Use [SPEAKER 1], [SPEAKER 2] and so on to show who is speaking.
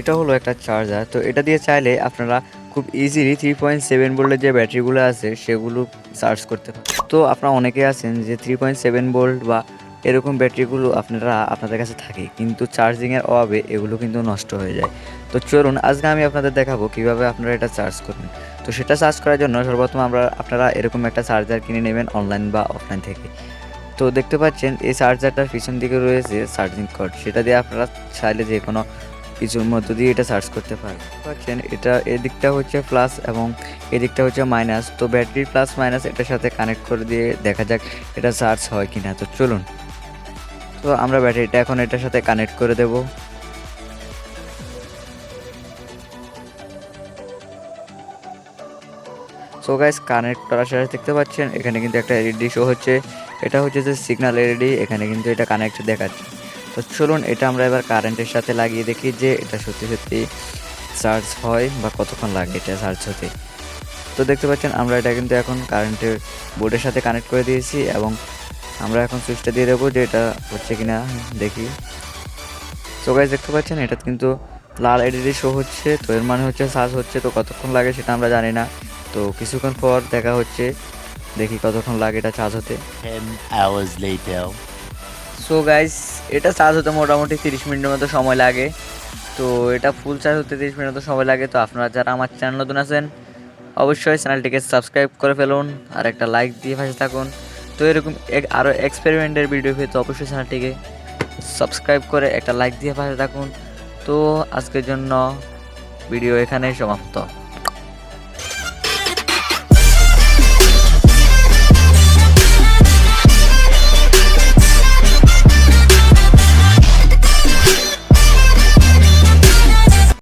[SPEAKER 1] এটা হলো একটা চার্জার তো এটা দিয়ে চাইলে আপনারা খুব ইজিলি থ্রি পয়েন্ট সেভেন ভোল্টের যে ব্যাটারিগুলো আছে সেগুলো চার্জ করতে পারেন। তো আপনারা অনেকে আছেন যে থ্রি পয়েন্ট সেভেন ভোল্ট বা এরকম ব্যাটারিগুলো আপনারা আপনাদের কাছে থাকে, কিন্তু চার্জিংয়ের অভাবে এগুলো কিন্তু নষ্ট হয়ে যায়। তো চলুন, আজকে আমি আপনাদের দেখাবো কীভাবে আপনারা এটা চার্জ করবেন। তো সেটা চার্জ করার জন্য সর্বপ্রথম আমরা, আপনারা এরকম একটা চার্জার কিনে নেবেন অনলাইন বা অফলাইন থেকে। তো দেখতে পাচ্ছেন, এই চার্জারটার পিছন দিকে রয়েছে চার্জিং কর্ড সেটা দিয়ে আপনারা চাইলে যে কোনো কিছুর মধ্য দিয়ে এটা চার্জ করতে পারেন পাচ্ছেন এটা এদিকটা হচ্ছে প্লাস এবং এদিকটা হচ্ছে মাইনাস তো ব্যাটারির প্লাস মাইনাস এটার সাথে কানেক্ট করে দিয়ে দেখা যাক এটা চার্জ হয় কিনা। তো চলুন। তো আমরা ব্যাটারিটা এখন এটার সাথে কানেক্ট করে দেব। সো গাইস কানেক্ট করার সাথে দেখতে পাচ্ছেন, এখানে কিন্তু একটা এলইডি শো হচ্ছে। এটা হচ্ছে যে সিগন্যাল এলইডি এখানে কিন্তু এটা কানেক্ট দেখাচ্ছে। তো চলুন, এটা আমরা এবার কারেন্টের সাথে লাগিয়ে দেখি যে এটা সত্যি সত্যি চার্জ হয় বা কতক্ষণ লাগে এটা চার্জ হতে। তো দেখতে পাচ্ছেন, আমরা এটা কিন্তু এখন কারেন্টের বোর্ডের সাথে কানেক্ট করে দিয়েছি এবং আমরা এখন সুইচটা দিয়ে দেবো যে এটা হচ্ছে কিনা দেখি। তো গাইজ দেখতে পাচ্ছেন, এটা কিন্তু লাল এলইডি শো হচ্ছে, তো এর মানে হচ্ছে চার্জ হচ্ছে, তো কতক্ষণ লাগে সেটা আমরা জানি না। তো কিছুক্ষণ পর দেখা হচ্ছে, দেখি কতক্ষণ লাগে এটা চার্জ হতে।
[SPEAKER 2] 10 hours later.
[SPEAKER 1] সো গাইস এটা চার্জ হতে মোটামুটি তিরিশ মিনিটের মতো সময় লাগে। তো এটা ফুল চার্জ হতে তিরিশ মিনিট মতো সময় লাগে। তো আপনারা যারা আমার চ্যানেল নতুন আছেন, অবশ্যই চ্যানেলটিকে সাবস্ক্রাইব করে ফেলুন আর একটা লাইক দিয়ে পাশে থাকুন। তো এরকম আরও এক্সপেরিমেন্টের ভিডিও পেতে অবশ্যই চ্যানেলটিকে সাবস্ক্রাইব করে একটা লাইক দিয়ে পাশে থাকুন। তো আজকের জন্য ভিডিও এখানেই সমাপ্ত।